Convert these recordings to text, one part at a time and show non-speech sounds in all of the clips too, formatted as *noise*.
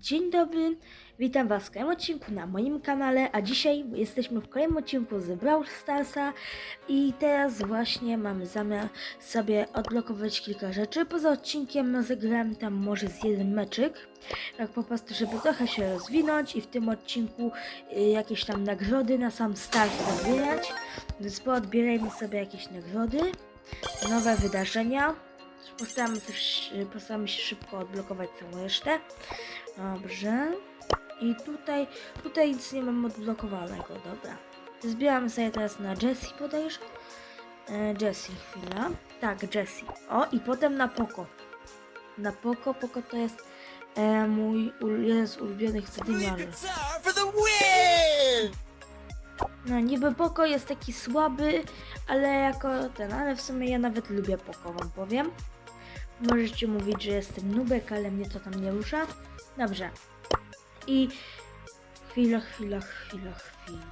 Dzień dobry, witam Was w kolejnym odcinku na moim kanale, a dzisiaj jesteśmy w kolejnym odcinku z Brawl Starsa i teraz właśnie mamy zamiar sobie odblokować kilka rzeczy. Poza odcinkiem zagrałem tam może z jeden meczyk, tak po prostu, żeby trochę się rozwinąć i w tym odcinku y, jakieś tam nagrody na sam start odbierać, więc poodbierajmy sobie jakieś nagrody, nowe wydarzenia. Postaramy, też, postaramy się szybko odblokować całą resztę. Dobrze. I tutaj, tutaj nic nie mam odblokowanego, dobra. Zbieramy sobie teraz na Jessie podejrzę. E, Jessie, chwila. Tak, Jessie. O, i potem na Poco. Na Poco, Poco to jest e, mój jeden z ulubionych zadymiarzy. No, niby Poco jest taki słaby, ale jako ten, ale w sumie ja nawet lubię Poco, wam powiem. Możecie mówić, że jestem nubek, ale mnie to tam nie rusza. Dobrze. I chwila, chwila, chwila, chwila.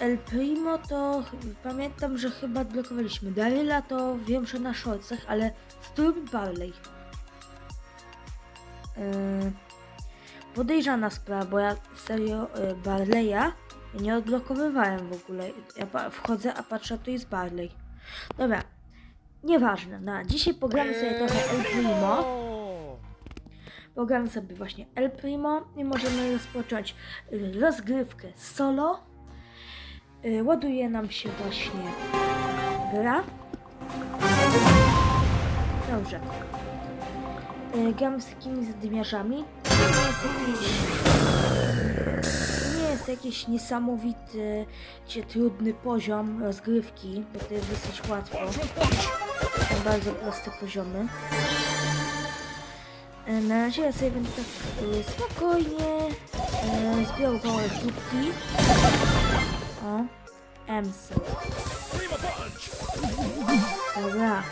El Primo to pamiętam, że chyba odblokowaliśmy. Daryla to wiem, że na szolcach, ale Storm Barley. Yy, podejrzana sprawa, bo ja serio yy, Barleya nie odblokowywałem w ogóle. Ja wchodzę, a patrzę, to jest Barley. Dobra, nieważne. Na dzisiaj pogramy sobie trochę El Primo. Pogramy sobie właśnie El Primo i możemy rozpocząć y, rozgrywkę solo. Y, Ładuje nam się właśnie gra. Dobrze. Y, Gramy z takimi zadymiarzami. To nie jest jakiś... Nie jest jakiś niesamowity, czy trudny poziom rozgrywki, bo to jest dosyć łatwo. Są bardzo proste poziomy. E, Na razie ja sobie będę tak e, spokojnie e, zbierał małe dzióbki. O, Ems. Dobra.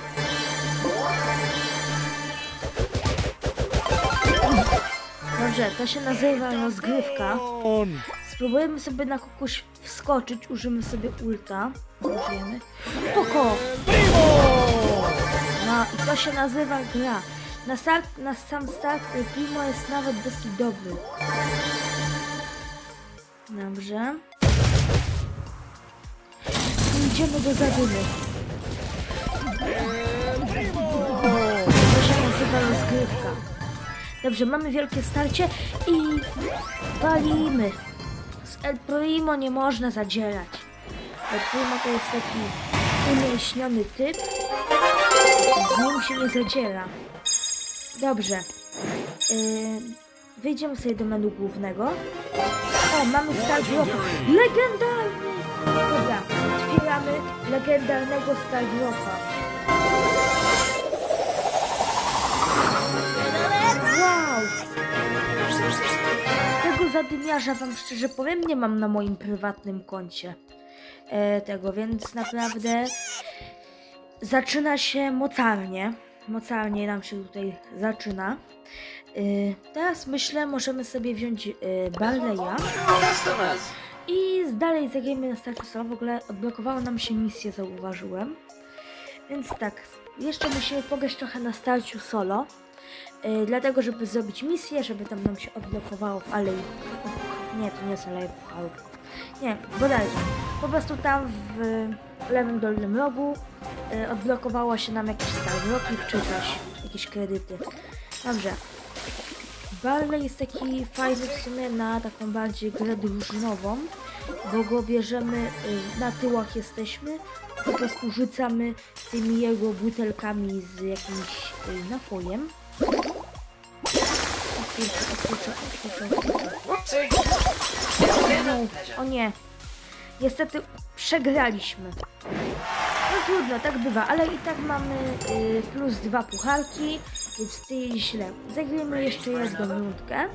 Dobrze, to się nazywa rozgrywka. Spróbujemy sobie na kogoś wskoczyć, użyjemy sobie ulta. Użyjemy. Poko! No i to się nazywa gra. Na, start, na sam start Primo jest nawet dosyć dobry. Dobrze. Idziemy do zadymy. To się nazywa rozgrywka. Dobrze, mamy wielkie starcie i walimy. Z El Primo nie można zadzierać. El Primo to jest taki umieśniony typ. Z nim się nie zadziera. Dobrze. Yy, wyjdziemy sobie do menu głównego. O, mamy Star Dropa. Legendarny! Dobra, otwieramy legendarnego Star Dropa. Wow! Tego zadymiarza wam szczerze powiem nie mam na moim prywatnym koncie. E, tego, więc naprawdę zaczyna się mocarnie. Mocarnie nam się tutaj zaczyna. Y, teraz myślę, możemy sobie wziąć y, Barleya i dalej zagrajmy na solo. W ogóle odblokowało nam się misję, zauważyłem. Więc tak, jeszcze musimy pograć trochę na starciu solo. Y, dlatego, żeby zrobić misję, żeby tam nam się odblokowało w alei. Nie, to nie jest aleja pucharów. Nie, bodajże. Po prostu tam w lewym dolnym rogu y, odblokowało się nam jakiś stary rokik czy coś, jakieś kredyty. Dobrze. Barley jest taki fajny w sumie na taką bardziej grę drużynową, bo go bierzemy, y, na tyłach jesteśmy, po prostu rzucamy tymi jego butelkami z jakimś y, napojem. O o. No, o nie. Niestety przegraliśmy. No trudno, tak bywa, ale i tak mamy y, plus dwa pucharki, więc ty źle. Zagrajmy jeszcze jedną minutkę y,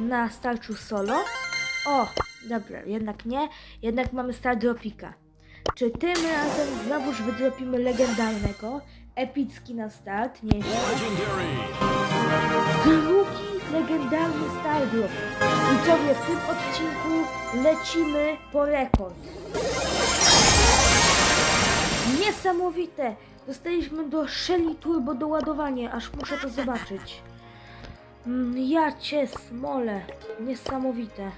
na starczu solo. O, dobra, jednak nie, jednak mamy star dropika. Czy tym razem znowuż wydropimy legendarnego, epicki na start, nie Drugi legendarny Star Drop. Widzowie, w tym odcinku lecimy po rekord. Niesamowite! Dostaliśmy do Shelly Turbo doładowanie, aż muszę to zobaczyć. Mm, Ja cię smolę. Niesamowite.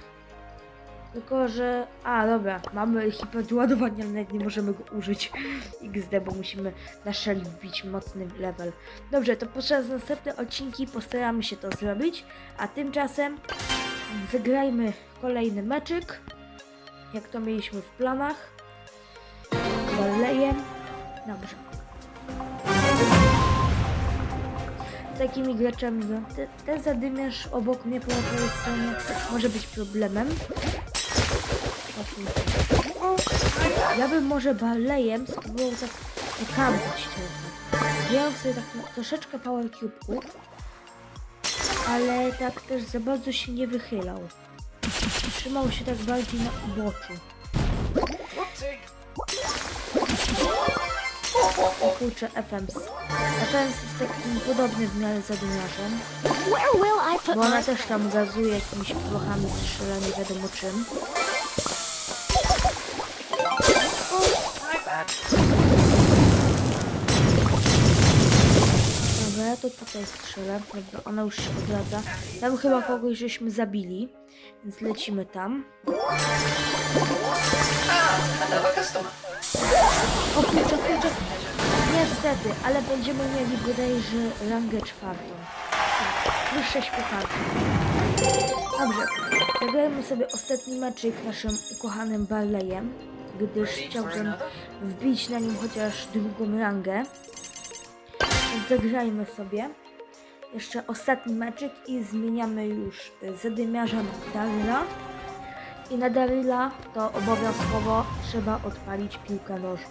Tylko, że... A, dobra. Mamy hiperładowanie, ale nawet nie możemy go użyć. *laughs* XD, bo musimy na Shelly wbić mocny level. Dobrze, to podczas następne odcinki postaramy się to zrobić. A tymczasem zagrajmy kolejny meczyk. Jak to mieliśmy w planach. Barleyem. Dobrze. z takimi graczami. no, Te, ten zadymiarz obok mnie po lewej stronie może być problemem. Ja bym może balejem spróbował tak pokampić trochę. Zbierał sobie tak troszeczkę power cube'ków, ale tak też za bardzo się nie wychylał. Trzymał się tak bardziej na uboczu. O kurczę, FMS. FMS jest takim podobnym w miarę zadymiarzem. Bo ona też tam gazuje jakimiś prochami, strzela nie wiadomo czym. Dobra, ja to tutaj strzelę. Dobra, ona już się odradza. Tam chyba kogoś żeśmy zabili, więc lecimy tam. O kurczę, kurczę. Niestety, ale będziemy mieli bodajże rangę czwartą. Plus 6 pucharków. Dobrze, zagrajmy sobie ostatni meczyk naszym ukochanym Barleyem, gdyż chciałbym wbić na nim chociaż drugą rangę. Więc zagrajmy sobie. Jeszcze ostatni meczyk i zmieniamy już zadymiarza na Daryla. I na Daryla to obowiązkowo trzeba odpalić piłkę nożną.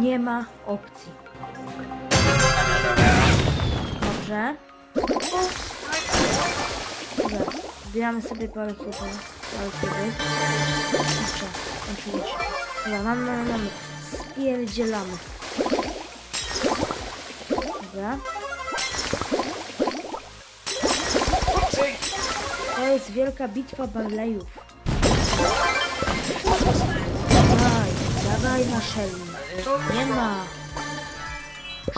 Nie ma opcji. Dobrze. Dobra, zbieramy sobie parę kiedy. Parę kiedy. Jeszcze, skończyło się. Dobra, mamy, mamy, mamy. Spierdzielamy. Dobra. To jest wielka bitwa Barleyów. Dawaj, dawaj na Shelly. Nie ma.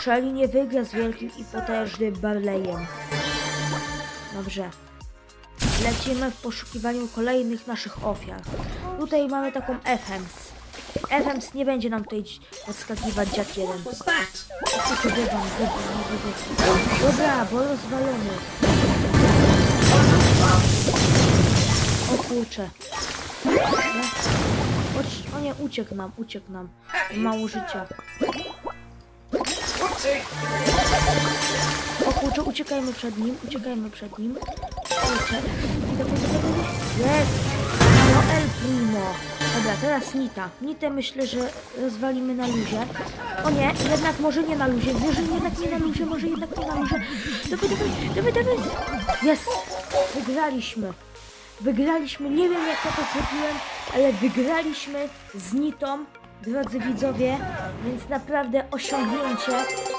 Shelly nie wygra z wielkim i potężnym Barleyem. Dobrze. Lecimy w poszukiwaniu kolejnych naszych ofiar. Tutaj mamy taką Efems. Efems nie będzie nam tutaj podskakiwać dziad jeden. Dobra, bo rozwalony. O kurczę. Chodź, o nie, uciekł nam, uciekł nam. Mało życia. O kurczę, uciekajmy przed nim, uciekajmy przed nim. Jest! No El Primo. Dobra, teraz Nita. Nitę myślę, że rozwalimy na luzie. O nie, jednak może nie na luzie. Może jednak nie na luzie, może jednak nie na luzie. Dawaj, dawaj, dawaj, dawaj. Jest! Wygraliśmy. Wygraliśmy, nie wiem jak ja to zrobiłem, ale wygraliśmy z Nitą, drodzy widzowie, więc naprawdę osiągnięcie.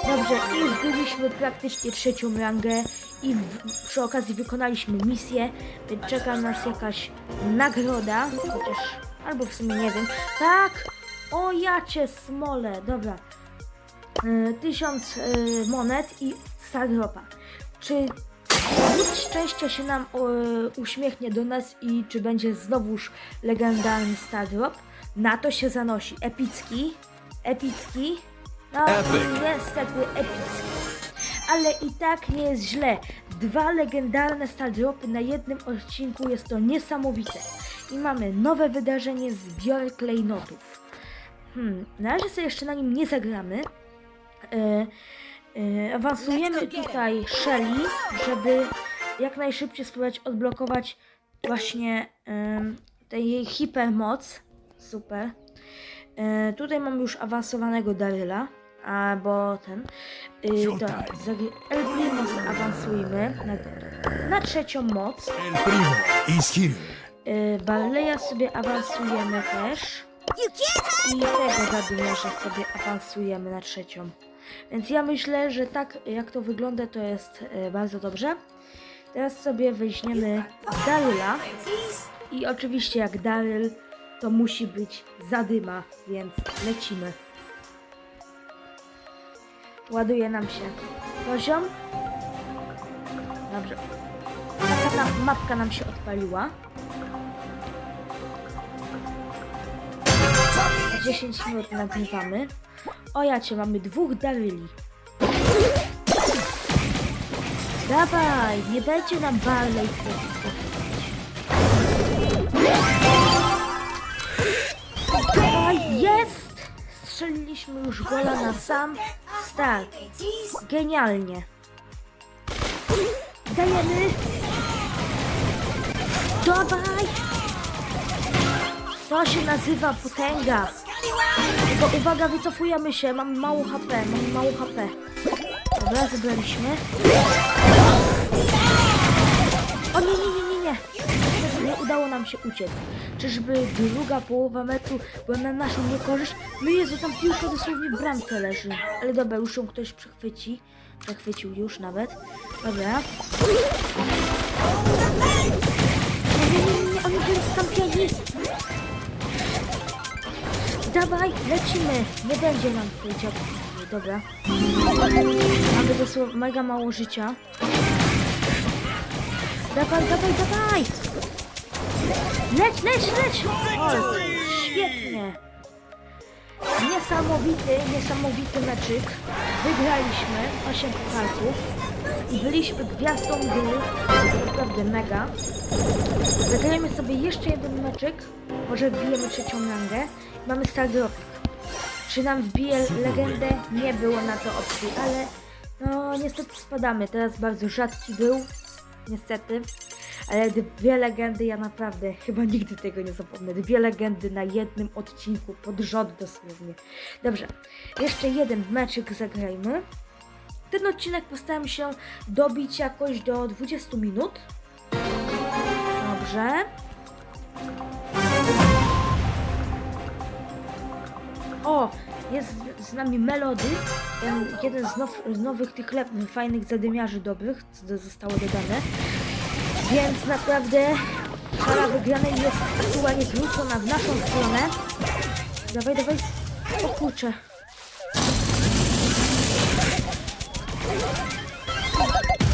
Dobrze, i wbiliśmy praktycznie trzecią rangę i w, przy okazji wykonaliśmy misję, więc czeka nas jakaś nagroda, chociaż albo w sumie nie wiem. Tak! O ja cię smolę, dobra. Y, tysiąc y, monet i Stagropa. Czy Lud szczęścia się nam e, uśmiechnie do nas i czy będzie znowuż legendarny Stardrop. Na to się zanosi. Epicki. Epicki. No, niestety epicki. Ale i tak nie jest źle. Dwa legendarne Stardropy na jednym odcinku jest to niesamowite. I mamy nowe wydarzenie zbiory klejnotów. Hmm, na razie sobie jeszcze na nim nie zagramy. E, e, awansujemy tutaj Shelly, żeby jak najszybciej spróbować odblokować właśnie em, tę jej hipermoc. Super. E, tutaj mamy już awansowanego Daryla, albo ten. Y, to, zagry- El Primo awansujmy na, na trzecią moc. El primo is here. Barleya sobie awansujemy też. I tego zadymiarza sobie awansujemy na trzecią. Więc ja myślę, że tak jak to wygląda, to jest e, bardzo dobrze. Teraz sobie weźmiemy Daryla. I oczywiście jak Daryl, to musi być zadyma, więc lecimy. Ładuje nam się poziom. Dobrze. nam, mapka nam się odpaliła. 10 minut nagrywamy. O jacie, mamy dwóch daryli. Dawaj, nie będzie nam Barley Dawaj, jest! Strzeliliśmy już gola na sam start. Genialnie. Dajemy. Dawaj! To się nazywa potęga. Tylko uwaga, wycofujemy się. Mam mało HP, mam mało HP. Dobra, zebraliśmy. O nie, nie, nie, nie, nie. Niestety nie udało nam się uciec. Czyżby druga połowa meczu była na naszą niekorzyść? No Jezu, tam piłka dosłownie w bramce leży. Ale dobra, już ją ktoś przechwyci. Przechwycił już nawet. Dobra. Nie, nie, nie, nie, oni byli skampieni. Dawaj, lecimy. Nie będzie nam dziadków. Dobra. Mamy dosłownie mega mało życia. Dawaj, dawaj, dawaj! Leć, leć, leć! O, świetnie! Niesamowity, niesamowity meczyk. Wygraliśmy 8 pucharków i byliśmy gwiazdą gry. Jest naprawdę mega. Zagrajmy sobie jeszcze jeden meczyk. Może wbijemy trzecią rangę. Mamy Star Dropik. Czy nam wbije legendę? Nie było na to opcji, ale no niestety spadamy. Teraz bardzo rzadki był. Niestety. Ale dwie legendy ja naprawdę chyba nigdy tego nie zapomnę. Dwie legendy na jednym odcinku pod rząd dosłownie. Dobrze, jeszcze jeden meczyk zagrajmy. Ten odcinek postaram się dobić jakoś do 20 minut. Dobrze. O, jest z nami Melody, ten jeden z, now, z nowych tych lep, fajnych zadymiarzy dobrych, co zostało dodane. Więc naprawdę szala wygranej jest aktualnie zwrócona w naszą stronę. Dawaj, dawaj. O kurczę.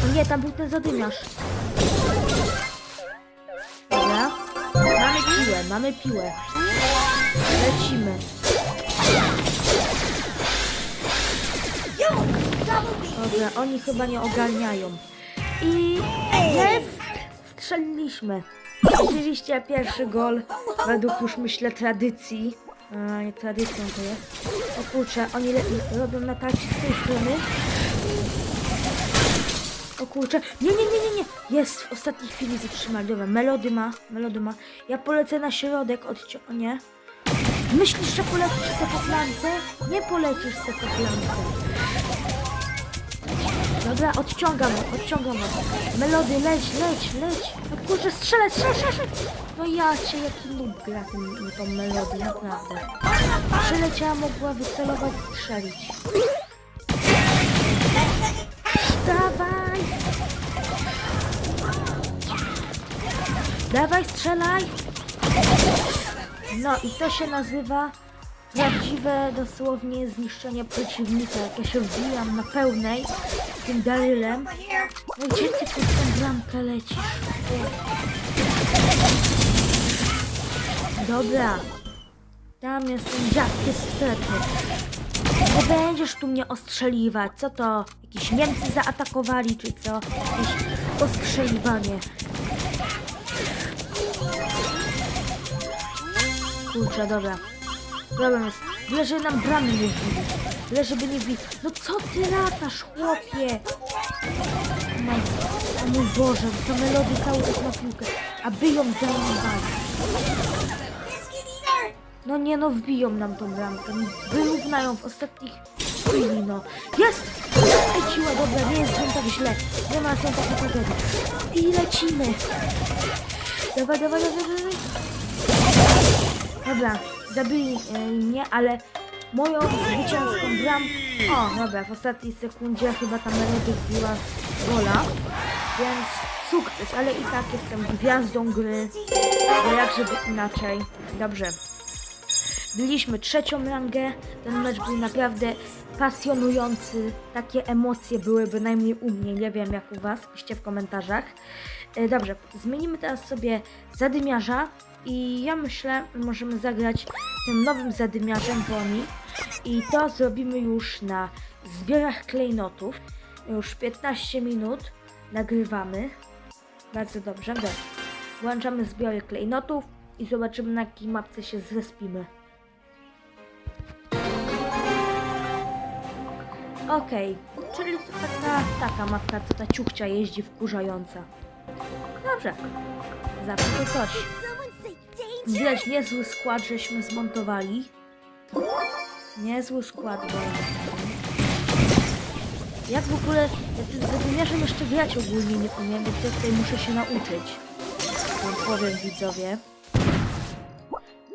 O nie, tam był ten zadymiarz. Dobra. Mamy piłę, mamy piłę. Lecimy. Dobra, oni chyba nie ogarniają. I jest! Strzeliliśmy. Oczywiście pierwszy gol według już myślę tradycji. A, nie tradycją to jest. O kurczę, oni robią na tarczy z tej strony. O kurczę, nie, nie, nie, nie, nie. Jest, w ostatniej chwili zatrzymali. Dobra, melody ma, melody ma. Ja polecę na środek odcią... nie. Myślisz, że polecisz se po flance? Nie polecisz se po flance. Dobra, odciągam, odciągam. Melody, leć, leć, leć. No kurczę, strzelaj, strzelaj, strzelaj. No ja cię, jaki noob gra tym, tą melodię, naprawdę. Przyleciała, mogła wycelować, strzelić. Dawaj! Dawaj, strzelaj! No i to się nazywa prawdziwe dosłownie zniszczenie przeciwnika. Jak ja się wbijam na pełnej tym darylem. No gdzie ty pod tą bramkę lecisz? Dobra. Tam jest ten dziadki wstępny. Nie będziesz tu mnie ostrzeliwać. Co to? Jakieś Niemcy zaatakowali, czy co? Jakieś ostrzeliwanie. Kurczę, dobra. Problem jest, byle że nam bramy nie wbili. Byle żeby nie wbili. No co ty latasz, chłopie? O mój, Boże, to melody cały czas na piłkę. A by ją zajmowali. No nie no, wbiją nam tą bramkę. Wyrównają w ostatnich chwili, no. Jest! Leciła, dobra, nie jest tak źle. Nie ma są takiej tragedii. I lecimy. Dawaj, dawaj, dawaj, dawaj. Dobra, zabili e, mnie, ale moją zwycięską bram... O, dobra, w ostatniej sekundzie chyba ta Melody wbiła gola, więc sukces, ale i tak jestem gwiazdą gry, bo jak żeby inaczej. Dobrze. Byliśmy trzecią rangę, ten mecz był naprawdę pasjonujący, takie emocje były bynajmniej u mnie, nie wiem jak u was, piszcie w komentarzach. E, Dobrze, zmienimy teraz sobie zadymiarza i ja myślę, możemy zagrać tym nowym zadymiarzem Bonnie i to zrobimy już na zbiorach klejnotów. Już 15 minut nagrywamy. Bardzo dobrze. Włączamy zbiory klejnotów i zobaczymy na jakiej mapce się zrespimy. Okej, czyli to taka, taka mapka, co ta ciuchcia jeździ wkurzająca. Dobrze, zawsze coś. Widać niezły skład, żeśmy zmontowali. Niezły skład, zdaniem. Jak w ogóle, ja tym zadymiarzem jeszcze grać ogólnie nie umiem, więc ja tutaj muszę się nauczyć. Wam powiem widzowie.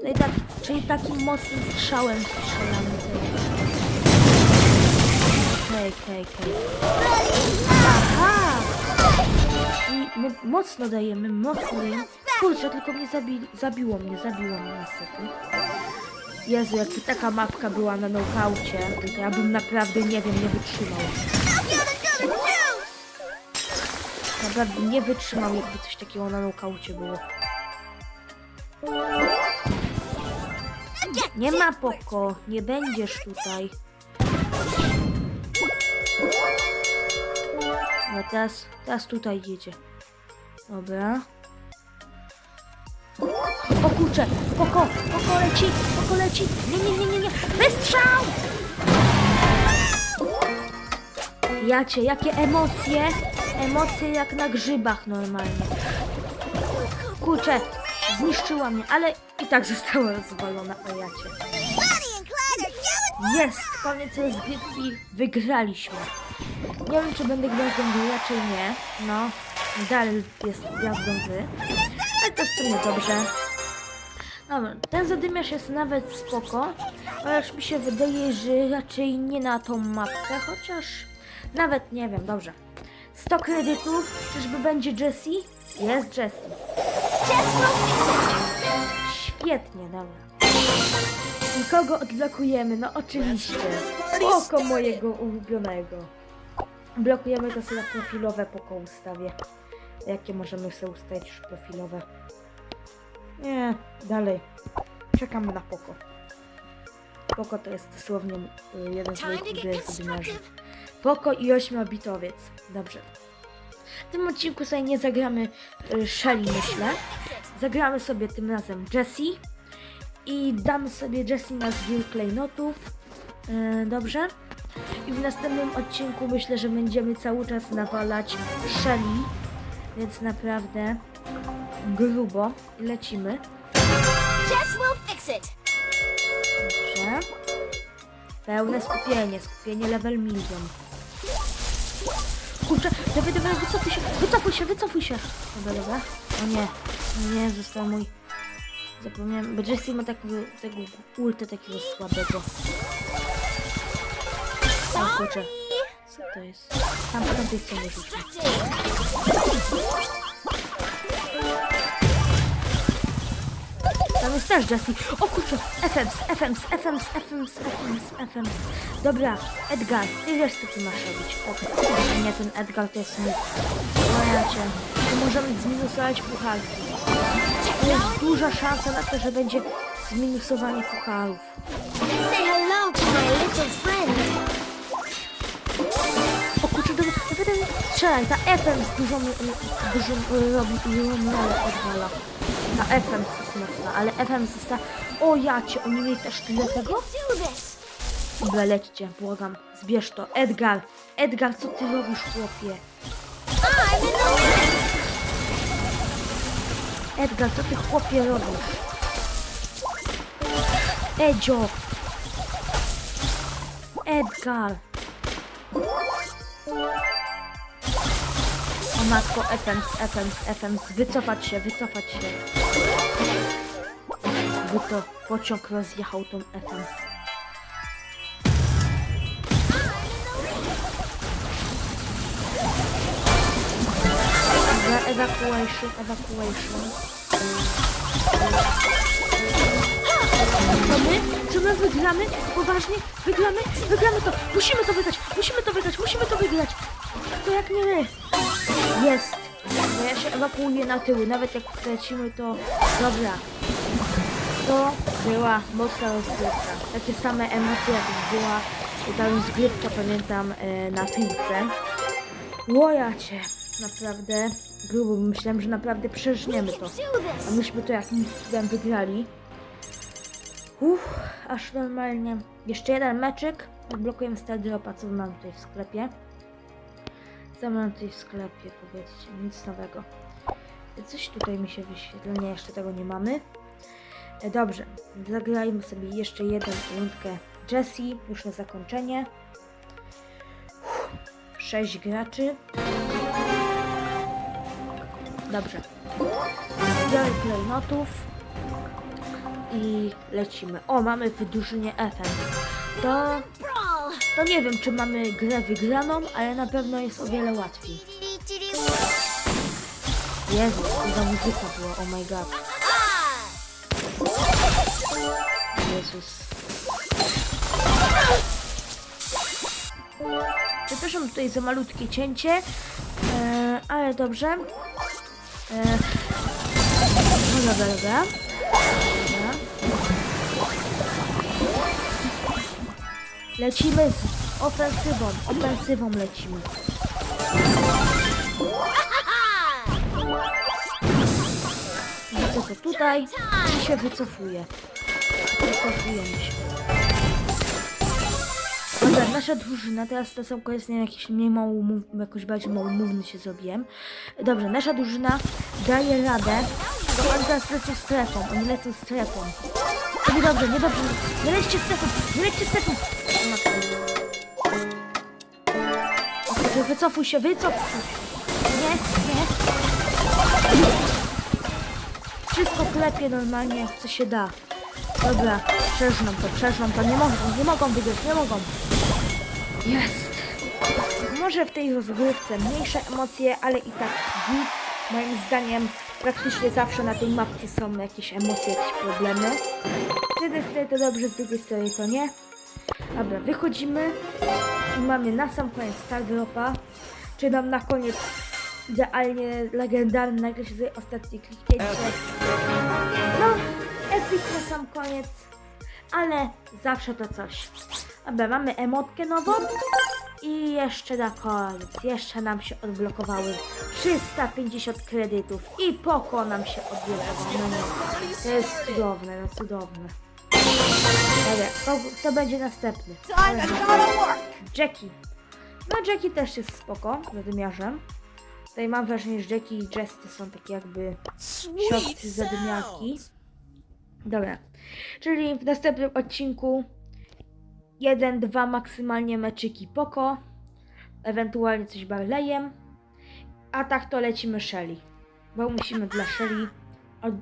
No i tak, czyli takim mocnym strzałem strzelamy Okej, okej, okej. Aha! I my mocno dajemy, mocno dajemy. Kurczę, tylko mnie zabi zabiło mnie, zabiło mnie niestety. Jezu, jakby taka mapka była na nokaucie, to ja bym naprawdę, nie wiem, nie wytrzymał. Naprawdę nie wytrzymał, jakby coś takiego na nokaucie było. Nie ma poko, nie będziesz tutaj. No teraz, teraz tutaj jedzie. Dobra. O kurczę, poko, poko leci, poko leci. Nie, nie, nie, nie, nie. Wystrzał! Jacie, jakie emocje. Emocje jak na grzybach normalnie. Kurczę, zniszczyła mnie, ale i tak została rozwalona o jacie. Jest! Koniec rozgrywki. Wygraliśmy. Nie wiem, czy będę gwiazdą gry, raczej nie. No, dalej jest gwiazdą gry. W sumie dobrze. Dobra, ten zadymiarz jest nawet spoko, chociaż mi się wydaje, że raczej nie na tą mapkę, chociaż nawet nie wiem, dobrze. 100 kredytów, czyżby będzie Jessie? Jest Jessie. Świetnie, dobra. I kogo odblokujemy? No oczywiście. Oko mojego ulubionego. Blokujemy to sobie profilowe poko ustawię. Jakie możemy sobie ustawić już profilowe? Nie, dalej. Czekamy na poko. Poko to jest dosłownie y, jeden z moich ulubionych. Poko i ośmiobitowiec. Dobrze. W tym odcinku sobie nie zagramy y, Shelly, myślę. Zagramy sobie tym razem Jessie. I damy sobie Jessie na zbiór klejnotów. Yy, dobrze? I w następnym odcinku myślę, że będziemy cały czas nawalać Shelly. Więc naprawdę grubo lecimy. Jess will fix it. Dobrze. Pełne skupienie, skupienie level milion. Kurczę, dawaj, dawaj, wycofuj się, wycofuj się, wycofuj się. Dobra, dobra. O nie, nie, został mój... Zapomniałem, bo Jessie ma takiego, tego ulta takiego słabego. O kurczę, co to jest? Tam po tamtej stronie rzućmy. Tam jest też Jessie. O kurczę, FMs, FMs, FMs, FMs, FMs, FMs. Dobra, Edgar, ty wiesz co ty masz robić. O, nie, ten Edgar to jest mój. Tu możemy zminusować pucharki. To jest duża szansa na to, że będzie zminusowanie pucharów. Say hello to my little friend. Dobra, strzelaj, ta FM z dużą, dużą robi dużą rolę odwala. Ta FM jest mocna, ale FM ta... O jacie, oni mieli też tyle tego? Dobra, lećcie, błagam, zbierz to. Edgar, Edgar, co ty robisz, chłopie? Edgar, co ty, chłopie, robisz? Edzio! Edgar! O matko, Efems, Efems, Efems, wycofać się, wycofać się. By to pociąg rozjechał tą Efems. Evacuation, evacuation. To my? Czy my wygramy? Poważnie? Wygramy? Wygramy to! Musimy to wygrać! Musimy to wygrać! Musimy to wygrać! To jak nie my! Jest! Bo ja się ewakuuję na tyły, nawet jak stracimy to... Dobra. To była mocna rozgrywka. Takie same emocje jak była ta rozgrywka, pamiętam, e, na piłce. Łojacie, naprawdę grubo. Myślałem, że naprawdę przeżniemy to. A myśmy to jakimś cudem wygrali. Uff, aż normalnie. Jeszcze jeden meczyk. Odblokujemy Stardropa, co mam tutaj w sklepie. Tutaj w sklepie, powiedzcie, nic nowego. Coś tutaj mi się wyświetla, nie, jeszcze tego nie mamy. E, Dobrze, zagrajmy sobie jeszcze jedną rundkę Jessie, już na zakończenie. Uff, Sześć graczy. Dobrze. Zbiorę klejnotów i lecimy. O, mamy w drużynie Efens. To, To nie wiem, czy mamy grę wygraną, ale na pewno jest o wiele łatwiej. Jezu, co za muzyka była, oh my god. Jezus. Przepraszam tutaj za malutkie cięcie, e, ale dobrze. E, no dobra, dobra. Dobra. Lecimy z ofensywą, ofensywą lecimy. Widzę to tutaj i się wycofuje. Wycofujemy się. Dobra, nasza drużyna, teraz to są koniec, nie wiem, jakiś mniej mało umów, jakoś bardziej małomówny się zrobiłem. Dobrze, nasza drużyna daje radę, bo oni teraz lecą strefą, oni lecą strefą. To niedobrze, niedobrze, nie lećcie strefą, nie lećcie strefą. Kurde, wycofuj się, wycofuj. Nie, nie. Wszystko klepie normalnie, co się da. Dobra, przeżną to, przeżną to. Nie mogą, nie mogą wygrać, nie mogą. Jest. Może w tej rozgrywce mniejsze emocje, ale i tak git. Moim zdaniem praktycznie zawsze na tej mapce są jakieś emocje, jakieś problemy. Z jednej strony to dobrze, z drugiej strony to nie. Dobra, wychodzimy i mamy na sam koniec Stardropa, czy nam na koniec idealnie legendarny, nagle się sobie ostatnie kliknięcie. No, epic na sam koniec, ale zawsze to coś. Dobra, mamy emotkę nową i jeszcze na koniec, jeszcze nam się odblokowały 350 kredytów i poko nam się odblokowało. No to jest cudowne, no cudowne. Dobra, to, to będzie następny. Jackie. No Jackie też jest spoko, zadymiarzem. Tutaj mam wrażenie, że Jackie i Jess to są takie jakby siostry zadymiarki. Dobra, czyli w następnym odcinku jeden, dwa maksymalnie meczyki poko, ewentualnie coś barlejem, a tak to lecimy Shelly, bo musimy dla Shelly od...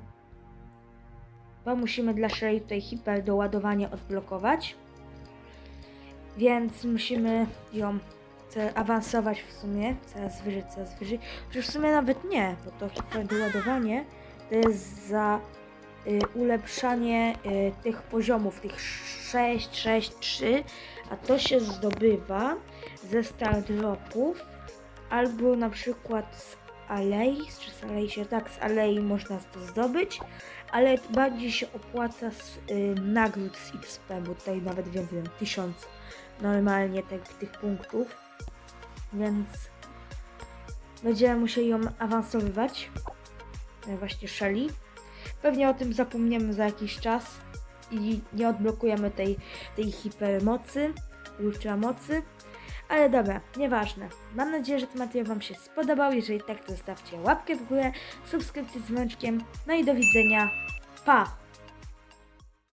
bo musimy dla Shelly tutaj hiper doładowanie odblokować, więc musimy ją awansować w sumie, coraz wyżej, coraz wyżej, w sumie nawet nie, bo to hiper doładowanie to jest za y, ulepszanie y, tych poziomów, tych 6, 6, 3, a to się zdobywa ze star dropów albo na przykład z alei, czy z alei się tak, z alei można to zdobyć, ale bardziej się opłaca z y, nagród z XP, bo tutaj nawet więcej, 1000 normalnie tych, tych punktów, więc będziemy musieli ją awansowywać, y, właśnie Shelly. Pewnie o tym zapomniemy za jakiś czas i nie odblokujemy tej, tej hipermocy, ultramocy. Ale dobra, nieważne. Mam nadzieję, że materiał Wam się spodobał. Jeżeli tak, to zostawcie łapkę w górę, subskrypcję z dzwoneczkiem. No i do widzenia. Pa!